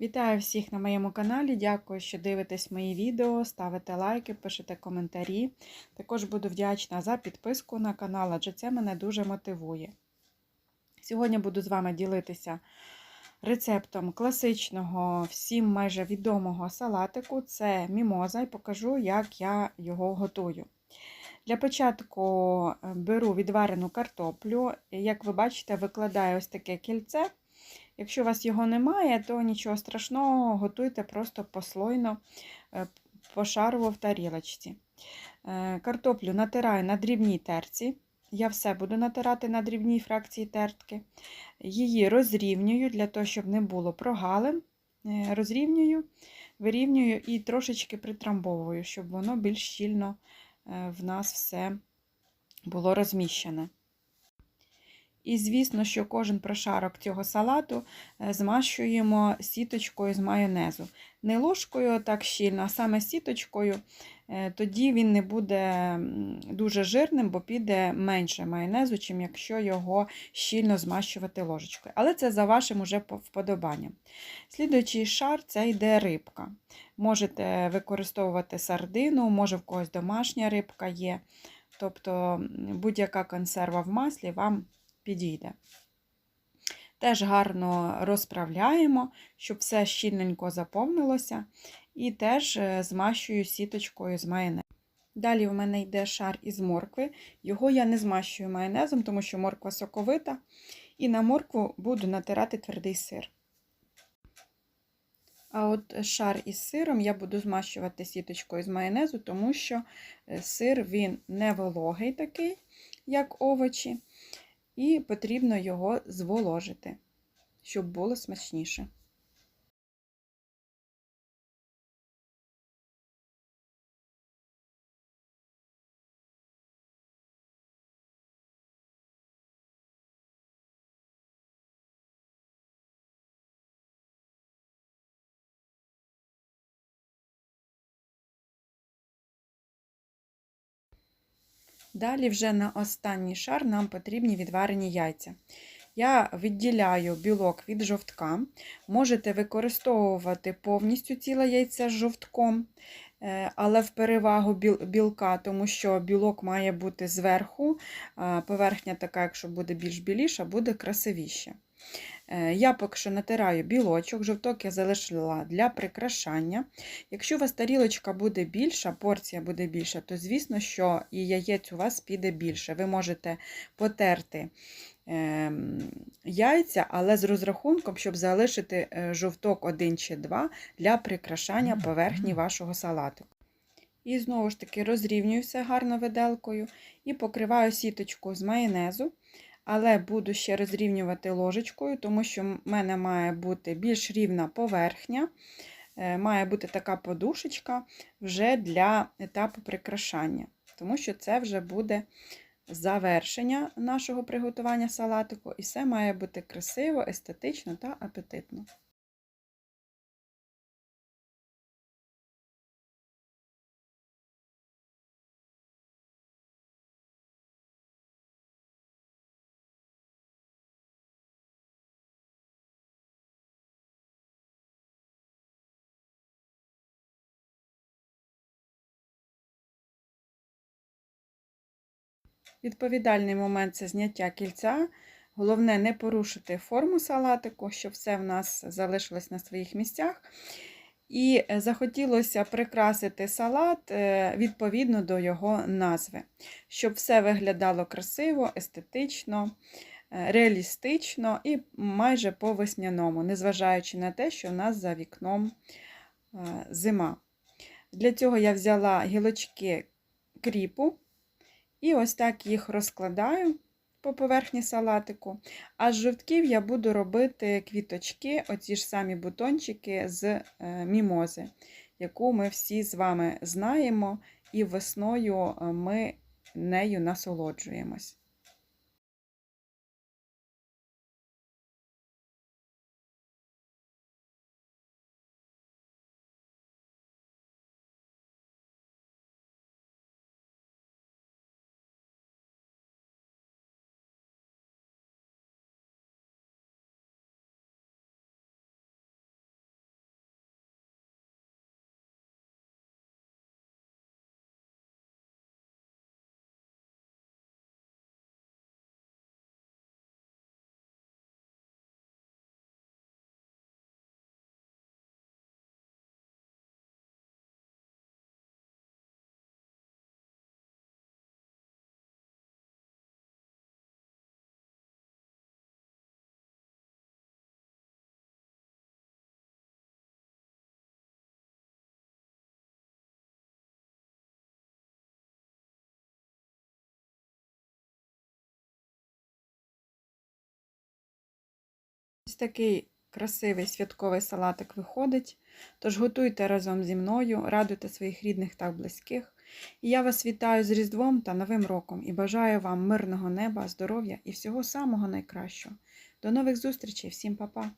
Вітаю всіх на моєму каналі. Дякую, що дивитесь мої відео, ставите лайки, пишете коментарі. Також буду вдячна за підписку на канал, адже це мене дуже мотивує. Сьогодні буду з вами ділитися рецептом класичного, всім майже відомого салатику це мімоза, і покажу, як я його готую. Для початку е, беру відварену картоплю, як ви бачите, викладаю ось таке кільце. Якщо у вас його немає, то нічого страшного, готуйте просто послойно, е, пошарово в тарілочці. Е, картоплю натираю на дрібній терці. Я все буду натирати на дрібній фракції тертки. Її розрівнюю для того, щоб не було прогалин. Е, розрівнюю, вирівнюю і трошечки притрамбовую, щоб воно більш щільно в нас все було розміщене. І, звісно, що кожен прошарок цього салату е, змащуємо сіточкою з майонезу. Не ложкою так щільно, а саме сіточкою, е, тоді він не буде дуже жирним, бо піде менше майонезу, чим якщо його щільно змащувати ложечкою. Але це за вашим уже вподобанням. Слідуючий шар це йде рибка. Можете використовувати сардину, може в когось домашня рибка є. Тобто будь-яка консерва в маслі вам підійде. Теж гарно розправляємо, щоб все щільненько заповнилося, і теж е, змащую сіточкою з майонезом. Далі в мене йде шар із моркви. Його я не змащую майонезом, тому що морква соковита, і на моркву буду натирати твердий сир. А от шар із сиром я буду змащувати сіточкою з майонезу, тому що е, сир він не вологий такий, як овочі і потрібно його зволожити, щоб було смачніше. Далі вже на останній шар нам потрібні відварені яйця. Я відділяю білок від жовтка. Можете використовувати повністю ціле яйце з жовтком, е, але в перевагу білка, тому що білок має бути зверху, поверхня така, якщо буде більш біліша, буде красивіше. Е, я поки що натираю білочок, жовток я залишила для прикрашання. Якщо у вас тарілочка буде більша, порція буде більша, то звісно, що і яєць у вас піде більше. Ви можете потерти ем, яйця, але з розрахунком, щоб залишити е, жовток один чи два для прикрашання поверхні вашого салату. І знову ж таки розрівнюю все гарно виделкою і покриваю сіточку з майонезу але буду ще розрівнювати ложечкою, тому що в мене має бути більш рівна поверхня, е, має бути така подушечка вже для етапу прикрашання, тому що це вже буде завершення нашого приготування салатику, і все має бути красиво, естетично та апетитно. Відповідальний момент це зняття кільця. Головне не порушити форму салатику, щоб все в нас залишилось на своїх місцях. І захотілося прикрасити салат е, відповідно до його назви, щоб все виглядало красиво, естетично, е, реалістично і майже по весняному, незважаючи на те, що в нас за вікном е, зима. Для цього я взяла гілочки кріпу. І ось так їх розкладаю по поверхні салатику. А з жовтків я буду робити квіточки, оці ж самі бутончики з е, мімози, яку ми всі з вами знаємо, і весною е, ми нею насолоджуємось. Ось такий красивий святковий салатик виходить. Тож готуйте разом зі мною, радуйте своїх рідних та близьких. І я вас вітаю з Різдвом та Новим роком і бажаю вам мирного неба, здоров'я і всього самого найкращого. До нових зустрічей, всім па-па!